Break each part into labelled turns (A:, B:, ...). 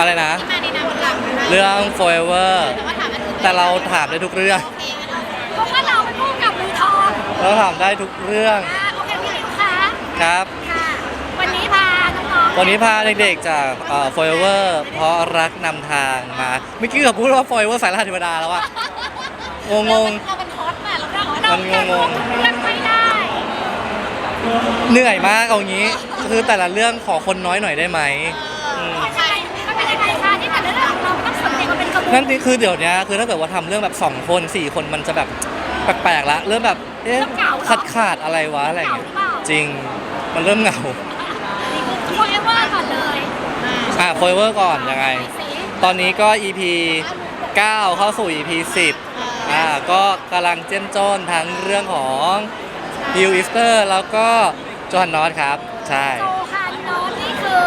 A: อะไรนะ
B: ที่มาในนามหลักนะคะ
A: เรื่อง forever
B: แต่ว่าถามอันอื่น
A: แต่เราถามได้ทุกเรื่อง
B: โอเคงั้นเรา
C: เพราะว่าเราเป็นผู้กับมือทอง
A: เราถามได้ทุกเรื่อง
C: อ่าโอเคพี่ลิวคะ
A: ครับ
C: ค่ะ วันนี้พาน้องๆ
A: วันนี้พาเด็กๆจากเอ่อ forever เพราะรักนำทางมาเมื่อกี้กับพูดว่า forever สายรหัสเทวดาแล้วอะงงง
B: เราเป็นฮอตน่ะเราเป็นฮอต
C: เรา
A: มัน
C: แข่ง
A: งง
C: ทุกเรื่องไม่ได้
A: ๆเหนื่อยมากเอางี้ คือแต่ละเรื่องขอคนน้อยหน่อยได้ไหมอื
C: นกระบวน
A: นั่นนี่คือเดี๋ยวนี้คือถ้าเกิดว่าทำเรื่องแบบ2คน4คนมันจะแบบแปลกๆละเริ่มแบบเอ๊ะขาดขาดๆอะไรวะอะไรอย่างเงี้ยจริงมันเริ่มเหงา
C: โฟเอเวอร์ก่อนเลย
A: อะ forever ก่อนยังไง
C: สิ
A: ตอนนี้ก็ EP 9 เข้าสู่ EP 10อ่าก็กำลังเจ้มจ้นทั้งเรื่องของฮิวอิสเตอร์แล้วก็จอห์นนอตครับ ใช่
C: โซฮานโนตนี่คือ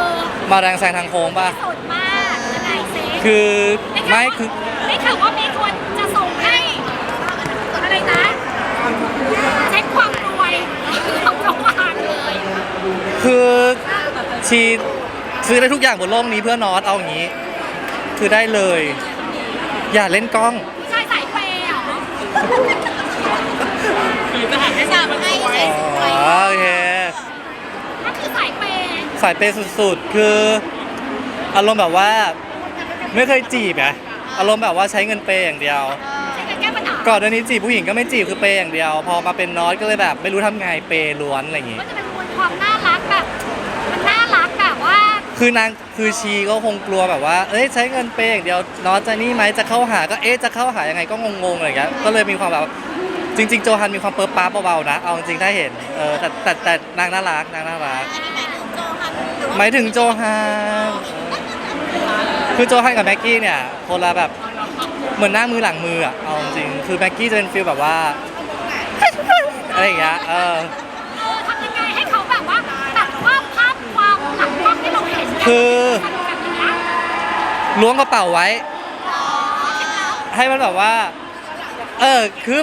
A: มาแรงแซงทางโค้งป่ะ
C: สุดมากยังไงสิ
A: คือไม่คือ
C: ได้ข่าวว่ามีคนจะส่งให้อะไรนะเช็คความรวยของโรงงานเลย
A: คือชีซื้อได้ทุกอย่างบนโลกนี้เพื่อนอตเอาอย่างนี้ คือได้เลย อย่าเล่นกล้อง
C: ผู้ชายสายเปย์อะ
B: ไม่ทราบให้ใช้สวย
A: อ๋อโอเค
C: ก็คือสายเปย์
A: สายเปย์สุดๆ คืออารมณ์แบบว่า ไม่เคยจีบไงอารมณ์แบบว่าใช้เงินเปย์อย่างเดียว
C: ใช้กันแก้ปัญหา
A: ก่อนหน้านี้จีบผู้หญิงก็ไม่จีบคือเปย์อย่างเดียว พอมาเป็นนอตก็เลยแบบไม่รู้ทำไงเปย์ล้วนอะไรอย่างงี้
C: ก็จะเป็นมวลความน่ารักแบบ มันน่ารักแบบว่า
A: คือนางคือชีก็คงกลัวแบบว่า เอ้ยใช้เงินเปย์อย่างเดียวนอตจะนี่ไหมจะเข้าหาก็เอ๊ะจะเข้าหายังไงก็งงๆอะไรอย่างเงี้ยก็เลยมีความแบบจริง ๆ โจฮันมีความเปิร์ป๊าเบาๆนะเอาจริงๆถ้าเห็นเออแต่แต่แต่นางน่ารักนางน่ารัก
B: อันนี้หมายถึงโจฮันหรือ
A: คือโจฮันกับแม็กกี้เนี่ยคนละแบบเหมือนหน้ามือหลังมืออะเอาจริงๆคือแม็กกี้จะเป็นฟีลแบบว่า อะไรอย่างเงี้ยเออ
C: เออ ทำยังไงให้เขาแบบว่าตัดภาพภาพความหลังกล้องที่เราเห็นเนี่ย
A: คือ
C: สนุกแบบนี้
A: ล้วงกระเป๋าไว้ ให้มันแบบว่า เออคือ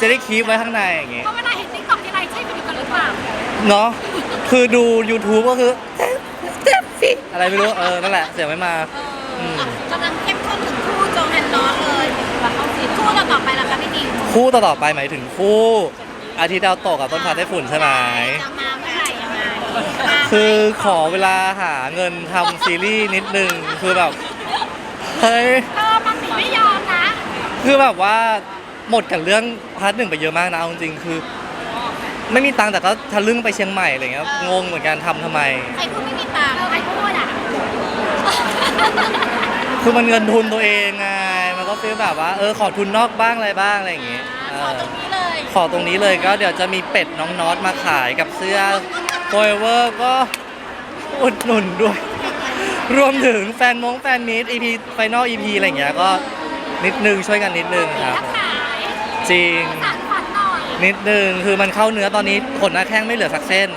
A: จะได้คีบไว้ข้างในอย่างงี้
C: เพราะเวลาเห็นติ๊กต็อกทีไรใช่ไปอยู่กันหรือเปล่า
A: เนาะคือดู YouTube ก็คือเซฟฟี่อะไรไม่รู้ เออ นั่นแหละ เสียงไม่มาอืม
B: กำลังเข้มข้น ถึงคู่โจฮันนอตเลยคู่เราต่อไปล่ะคะพี่นิว
A: คู่ต่อๆไปหมายถึงคู่อาทิตย์ดาวตกกับต้นพาไต้ฝุ่นใช่ไหม
B: จะมาเมื่อไหร่ยังไงมา
A: คือขอเวลาหาเงินทำซีรีส์นิดนึง คือแบบ เฮ้ย
C: เออมันหนีไม่ยอมนะ
A: คือแบบว่าหมดกับเรื่องพาร์ทหนึ่งไปเยอะมากนะเอาจริงๆคือ ไม่มีตังค์แต่ก็ทะลึ่งไปเชียงใหม่อะไรเงี้ยงงเหมือนกันทำทำไม
B: ใครพูดไม่มีตังค์
C: เออไอ้พูดอะ
A: คือมันเงินทุนตัวเองไง มันก็ฟีลแบบว่าเออขอทุนนอกบ้างอะไรบ้างอะไรอย่างงี้เอ
B: ขอ
A: อ
B: ตรงนี้เลย
A: ขอตรงนี้เลยก็เดี๋ยวจะมีเป็ดน้องน็อตมาขายกับเสื้อ Forever ก็อุดหนุนด้วย รวมถึงแฟนมงแฟนมีด EP Final EP อะไรอย่างเงี้ยก็นิดนึงช่วยกันนิดนึงครับ
C: ขาย
A: จริง
C: สานฝันหน่อย
A: นิดนึงคือมันเข้าเนื้อตอนนี้ขนหน้าแข้งไม่เหลือสักเส้น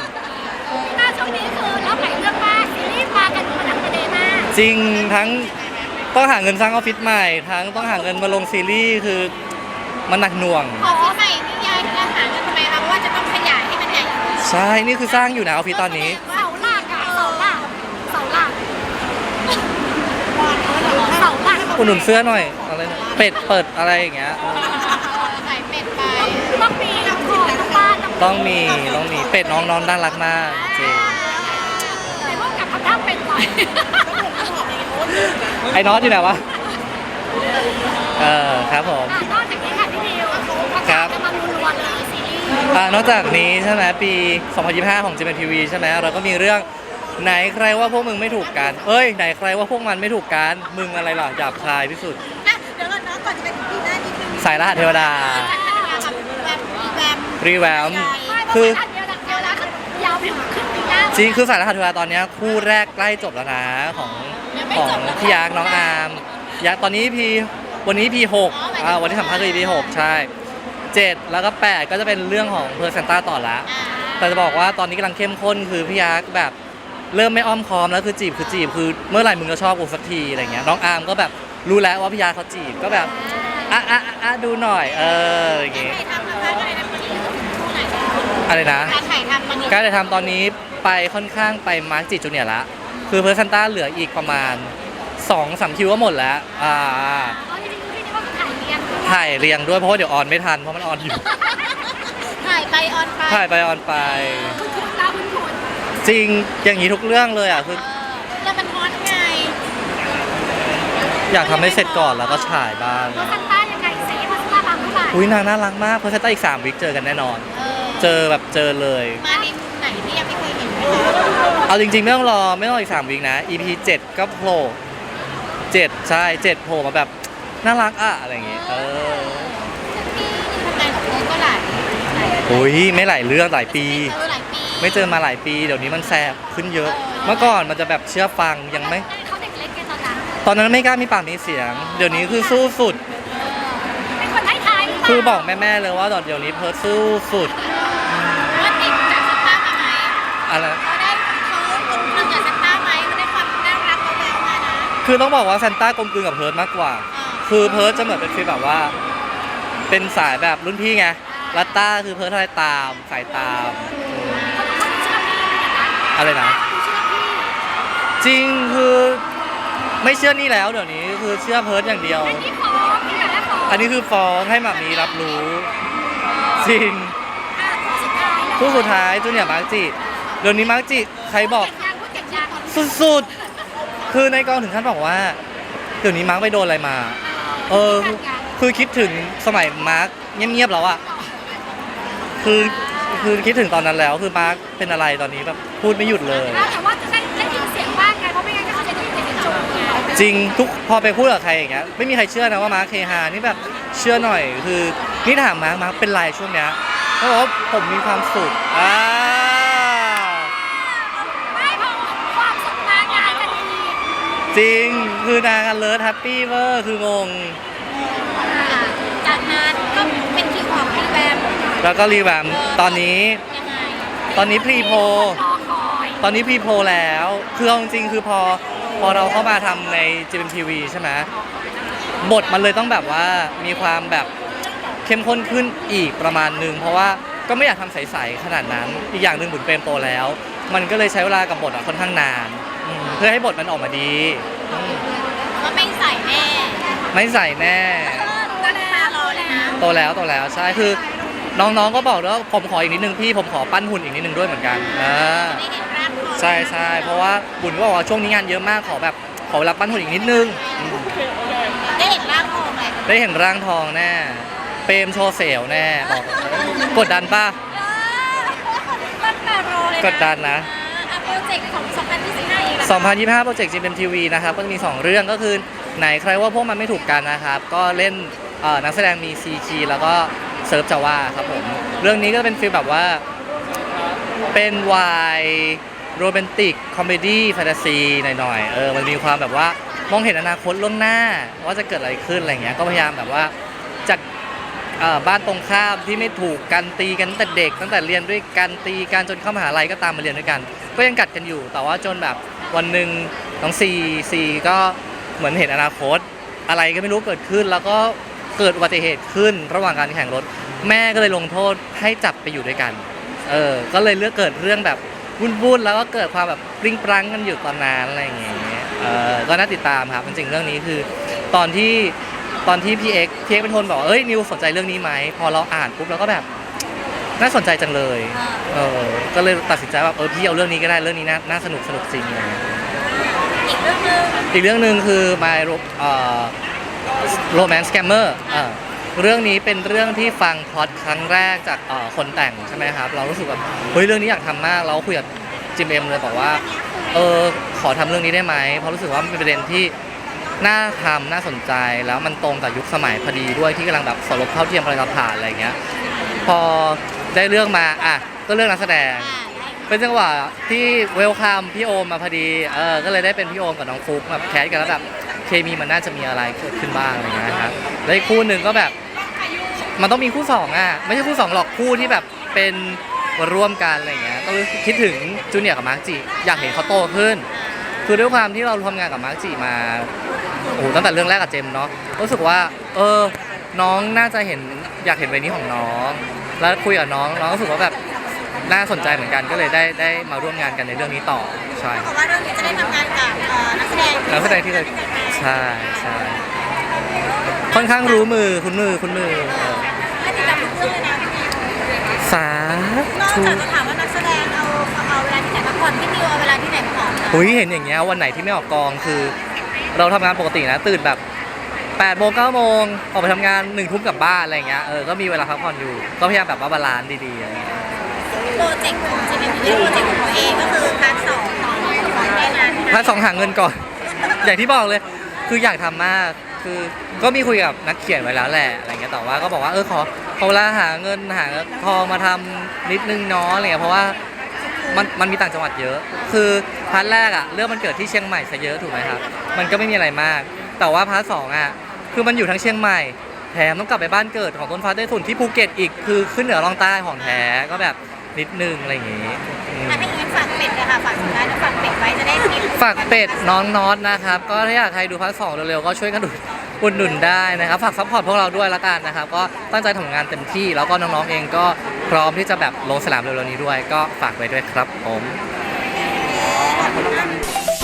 C: หน้าช่วงนี้คือรับหลายเรื่องมากซีรีส์มากันมาดังประเด็นมาก
A: จริงทั้ง ต้องหาเงินสร้างออฟฟิศใหม่ทั้งต้องหาเงินมาลงซีรีส์คือมันหนักหน่วง
B: ขอที่ใหม่นี่ยายจะหาเงินทำไมคะเพราะว่าจะต้องขยายให้มันใหญ่ขึ้น
A: ใช่นี่คือสร้างอยู่นะออฟฟิศตอนนี้
C: เสาหลักอะเสาหลักเสาหลักเสาหลัก
A: อุดหนุนเสื้อหน่อยอะไรนะเป็ดเปิดอะไรอย่างเงี้ย
B: ขายเป็ดไป
C: ต้องมีน้ำของน้ำบ้านน้ำ
A: ต้องมีต้องมีเป็ดน้องน้องน่ารักมากจริง
C: ในพวกกับทำท่าเป็นหน่อย
A: ไอ้น็อตอยู่ไหนวะ เออครับผม
C: อะนอกจากนี้ค่ะพี่ดิว
A: ครับ
C: จะมารัวๆเลยซีรีส์
A: อ่านอกจากนี้ใช่ไหมปี 2025 ของ GMTV ใช่ไหมเราก็มีเรื่องไหนใครว่าพวกมึงไม่ถูกกัน เอ้ย ไหนใครว่าพวกมันไม่ถูกกัน มึงอะไรล่ะหยาบคายที่สุด
B: อะเดี๋ยวก่อนนะก่อนจะไปถึงปีหน้านิดนึง
A: สายรหัสเทวดา
B: แบบแบบ
A: รีแวม
C: คื
A: คืออ
C: เดียวนะเดียวนะคือยาวไปถึงครึ่งปีหน้า
A: จริงคือสายรหัสเทวดาตอนเนี้ยคู่แรกใกล้จบแล้วนะของ ของพี่ยักษ์น้องอาร์มยักษ์ตอนนี้พีวันนี้พีหกอ่าวันที่สัมภาษณ์คือพีหกใช่เจ็ดแล้วก็แปดก็จะเป็นเรื่องของเพอร์เซนต้าต่อละ
B: อ่า
A: แต่จะบอกว่าตอนนี้กำลังเข้มข้นคือพี่ยักษ์แบบเริ่มไม่อ้อมค้อมแล้วคือจีบคือจีบคือเมื่อไหร่มึงจะชอบกูสักทีอะไรเงี้ยน้องอาร์มก็แบบรู้แล้วว่าพี่ยักษ์เขาจีบก็แบบอะอะอะอะดูหน่อย เอออย่างงี้
B: ถ่ายทำนะคะอะไรนะคู่ไหน
A: อะไรนะ
B: การถ่ายทำมัน
A: การถ่ายทำตอนนี้ไปค่อนข้างไปมาร์กจิจูเนียร์ละ คือเพอร์เซนต้าเหลืออีกประมาณสองสามคิวก็หมดแล้วอ่า
C: เอาจริงๆที่นี่ก็คือถ่ายเรียงด้วย
A: ถ่ายเรียงด้วยเพราะว่าเดี๋ยวออนไม่ทันเพราะมันออนอยู่
B: ถ่ายไปออนไป
A: ถ่ายไปออนไป
C: คุณคุณตาคุณคุณ
A: จริงอย่างนี้ทุกเรื่องเลยอะคือ
B: เออแล้วมันฮอตไง
A: อยากทำให้เสร็จก่อนแล้วก็ฉายบ้าง
C: เพราะซันต้ายังไงสีเพราะซันต้าบางเท่าไหร่
A: อุ้ยนางน่ารักมากเพราะฉันตั้งอีกสามวิคเจอกันแน่นอน
B: เออ
A: เจอแบบเจอเลย
B: มาใน เคยเห็นไหมคะ
A: เอาจริงๆ ไม่ต้องรอไม่ต้องอีกสามวิคนะ EP 7 ก็โผล่7ใช่7โผล่มาแบบน่ารักอะอะไรอย่างเงี้ยเออ
B: ที่ทำงานกับเธอก็หลายหลาย
A: อุ้ยไม่หลายเรื่องหลายปี
B: เจอหลายปี
A: ไม่เจอมาหลายปี เดี๋ยวนี้มันแสบขึ้นเยอะ เมื่อก่อนมันจะแบบเชื่อฟังยังไม่
C: เขาเด็กเล็กกันตอนนั้น
A: ตอนนั้นไม่กล้ามีปากมีเสียง เดี๋ยวนี้คือสู้สุด
C: เป็นคนให้ทายหรืเปล่า
A: คือบอกแม่ๆเลยว่าเดี๋ยวนี้เพิร์ทสู้สุด อะไร
B: เขาได้เขากลมกลืนกับสตาร์ไหมเขาได้ความน่ารักเขาแววมานะ
A: คือต้องบอกว่าแซนต้ากลมกลืนกับเพิร์ทมากกว่า
B: อ่า
A: คือเพิร์ทจะเหมือนเป็นฟีลแบบว่า เป็นสายแบบรุ่นพี่ไงลัตต้าคือเพิร์ทอะไรตามสายตาม
C: เขาเขาเชื่อพี่นะ
A: อะไรนะ
C: เขาเชื่อพี่
A: จริงคือไม่เชื่อนี่แล้วเดี๋ยวนี้คือเชื่อเพิร์ทอย่างเดียว
C: อันนี้ฟ้องพี่แบบแรกฟ้อง
A: อันนี้คือฟ้องให้หมามีรับรู้ จริง
C: อะคู่สุดท้ายเลย
A: คู่สุดท้ายจูเนียร์มาร์กจิ เดี๋ยวนี้มาร์กจิใครบอก
C: เก่งยังพูดเก่งยัง
A: สุดๆ คือในกองถึงขั้นบอกว่าเดี๋ยวนี้มาร์กไปโดนอะไรมา เออ คือคิดถึงสมัยมาร์กเงียบๆแล้วอะคือคือคิดถึงตอนนั้นแล้วคือมาร์กเป็นอะไรตอนนี้แบบพูดไม่หยุดเลย
C: แต่ว่าจะได้ได้ยินเสียงบ้างไงเพราะไม่งั้นก็เขาจะได้ยินเสียงโชว์ไง
A: จริงทุกพอไปพูดกับใครอย่างเงี้ยไม่มีใครเชื่อนะว่ามาร์คเคฮานี่แบบเชื่อหน่อย คือนี่ถามมาร์คมาร์คเป็นไรช่วงเนี้ยเขาบอกว่าผมมีความสุขอ่า
C: จ
A: ริงคือนางกันเลิศแฮปปี้เวอร์คืองง
B: อ่าจากนั้นก็เป็นคิวของพี่แบม
A: แล้วก็รีแวมตอนนี้
B: ยังไง
A: ตอนนี้พรีโพ
C: รอคอย
A: ตอนนี้พรีโพแล้วคือเอาจริงๆคือพอพอเราเข้ามาทำใน GMTV ใช่ไหมบทมันเลยต้องแบบว่ามีความแบบเข้มข้นขึ้นอีกประมาณหนึ่งเพราะว่า ก็ไม่อยากทำใสๆขนาดนั้น อีกอย่างหนึ่งบุญเปรมโตแล้ว มันก็เลยใช้เวลากับบทอะค่อนข้างนานอืมเพื่อให้บทมันออกมาดีอืม
B: ก็ไม่ใส่แน่
A: ไม่ใส่แน่
B: ตั้งตารอเลยนะ
A: โตแล้วโตแล้วใช่คือ น้องๆก็บอกด้วยว่าผมขออีกนิดนึงพี่ผมขอปั้นหุ่นอีกนิดนึงด้วยเหมือนกันอ่า
B: ได้เห็นร่างทอง
A: ใช่ใช่เพราะว่าบุญก็บอกว่าช่วงนี้งานเยอะมากขอแบบขอเวลาปั้นหุ่นอีกนิดนึงอืม
B: ได้เห็นร่างทองเลย
A: ได้เห็นร่างทองแน่ เปรมโชว์เซลแน่บอกกดดันป่ะ
B: ตั้งแต่รอเลยนะ
A: กดดันนะ
B: อะโปรเจกต์ของ 2025อีกแล้ว
A: 2025 โปรเจกต์ GMTV นะครับ ก็จะมี 2 เรื่องก็คือไหนใครว่าพวกมันไม่ถูกกันนะครับ ก็เล่นเอ่อนักแสดงมีซีคีแล้วก็เซิร์ฟจาว่าครับผม เรื่องนี้ก็เป็นฟีลแบบว่า เป็นวายโรแมนติก คอมเมดี้แฟนตาซีหน่อยๆ เออ มันมีความแบบว่ามองเห็นอนาคตล่วงหน้า ว่าจะเกิดอะไรขึ้นอะไรเงี้ย ก็พยายามแบบว่าจากเอ่อ บ้านตรงข้ามที่ไม่ถูกกันตีกันตั้งแต่เด็ก ตั้งแต่เรียนด้วยกันตีกันจนเข้ามหาลัยก็ตามมาเรียนด้วยกัน ก็ยังกัดกันอยู่ แต่ว่าจนแบบวันหนึ่งน้องซีซีก็เหมือนเห็นอนาคต อะไรก็ไม่รู้เกิดขึ้น แล้วก็เกิดอุบัติเหตุขึ้นระหว่างการแข่งรถ แม่ก็เลยลงโทษให้จับไปอยู่ด้วยกันเออก็เลยเลือกเกิดเรื่องแบบวุ่นๆแล้วก็เกิดความแบบปริ้งปรังกันอยู่ตอนนั้นอะไรอย่างเงี้ยเออก็น่าติดตามครับจริงๆเรื่องนี้คือ ตอนที่ ตอนที่พี่เอ็กพี่เอ็กเป็นคนบอกว่าเอ้ยนิวสนใจเรื่องนี้ไหมพอเราอ่านปุ๊บเราก็แบบน่าสนใจจังเลยเออก็เลยตัดสินใจว่าเออพี่เอาเรื่องนี้ก็ได้เรื่องนี้น่าน่าสนุกสนุกจริงอะไรเงี้ย
B: อีกเรื่องหนึง
A: อีกเรื่องหนึ่งคือ My Ro- เอ่อ Romance Scammer เออเรื่องนี้เป็นเรื่องที่ฟังพล็อตครั้งแรกจากเอ่อคนแต่งใช่ไหมครับ เรารู้สึกแบบเฮ้ยเรื่องนี้อยากทำมาก เราคุยกับจิมเอ็มเลยบอกว่าเออขอทำเรื่องนี้ได้ไหมเพราะรู้สึกว่ามันเป็นประเด็นที่ น่าทำน่าสนใจแล้วมันตรงกับยุคสมัยพอดีด้วยที่กำลังแบบสรบเท่าเทียมพลังผ่านอะไรอย่างเงี้ย พอได้เรื่องมาอะก็เรื่องนักแสดง
B: อ่า
A: เป็นจังหวะที่เวลคัมพี่โอมมาพอดีเออก็เลยได้เป็นพี่โอมกับน้องฟุกแบบแคสกันแล้วแบบเคมีมันน่าจะมีอะไรเกิดขึ้นบ้างอะไรเงี้ยครับแล้วอีกคู่หนึ่งก็แบบ มันต้องมีคู่สองอะไม่ใช่คู่สองหรอกคู่ที่แบบเป็นร่วมกันอะไรเงี้ยก็รู้คิดถึงจูเนียร์กับมาร์กจิอยากเห็นเขาโตขึ้น คือด้วยความที่เราทำงานกับมาร์กจิมา โอ้โหตั้งแต่เรื่องแรกกับเจมส์เนาะรู้สึกว่า เออ น้องน่าจะเห็นอยากเห็นเวนี้ของน้อง แล้วคุยกับน้องน้องรู้สึกว่าแบบน่าสนใจเหมือนกันก็เลยได้ได้มาร่วมงานกันในเรื่องนี้ต่อใช่
B: บอกว่าเรื่องนี้จะได้ทำงานกับเอ่อนักแสดง
A: นักแสดงที่เคยใช่ใช่ค่อนข้างรู้มือคุณมือคุณมือเออ
B: ให้ติดตามทุกเรื่องเลยนะ
A: สาน
B: อก
A: ธุ
B: จากจะถามว่านักแสดงเอาเอาเวลาที่ไหนพักผ่อนพี่นิวเอาเวลาที่ไหนพักผ่อนคะ
A: หุยเห็นอย่างเงี้ยวันไหนที่ไม่ออกกองคือ เราทำงานปกตินะตื่นแบบ8โมง9โมงออกไปทำงาน1ทุ่มกลับบ้านอะไรอย่างเงี้ยเออก็มีเวลาพักผ่อนอยู่ ก็พยายามแบบว่าบาลานซ์ดีๆอะไรอย่างเงี้ย
B: โปรเจกต์ของจีเอ็มพีโปรเจกต์ของตัวเองก็คือพาร์ทสองของของแม่นั้น
A: ถ้าสองหาเงินก่อน อย่างที่บอกเลย คืออยากทำมากคือก็มีคุยกับนักเขียนไว้แล้วแหละอะไรเงี้ยแต่ว่าก็บอกว่าเออขอขอเวลาหาเงินหาทองมาทำนิดนึงเนาะอะไรเงี้ยเพราะว่ามันมันมีต่างจังหวัดเยอะ คือพาร์ทแรกอะเรื่องมันเกิดที่เชียงใหม่ซะเยอะถูกไหมครับ มันก็ไม่มีอะไรมาก แต่ว่าพาร์ทสองอะคือมันอยู่ทั้งเชียงใหม่ แถมต้องกลับไปบ้านเกิดของต้นฟ้าได้ฝุ่นที่ภูเก็ตอีก คือขึ้นเหนือล่องใต้ของแท้ก็แบบนิดนึงอะไรอย่างงี้อืม
B: อะถ้าอย่างนั้นฝากเป็ดเลยค่ะฝากสุดท้ายแล้วฝากเป็ดไว้จะได้มี
A: ฝากเป็ดน้องน็อตนะครับ ก็ถ้าอยากใครดูภาคสองเร็วๆ ก็ช่วยกันดูอุดหนุนได้นะครับ ฝากซัพพอร์ตพวกเราด้วยละกันนะครับ ก็ตั้งใจทำงานเต็มที่ แล้วก็น้องๆเองก็พร้อมที่จะแบบลงสนามเร็วๆนี้ด้วย ก็ฝากไว้ด้วยครับผม Música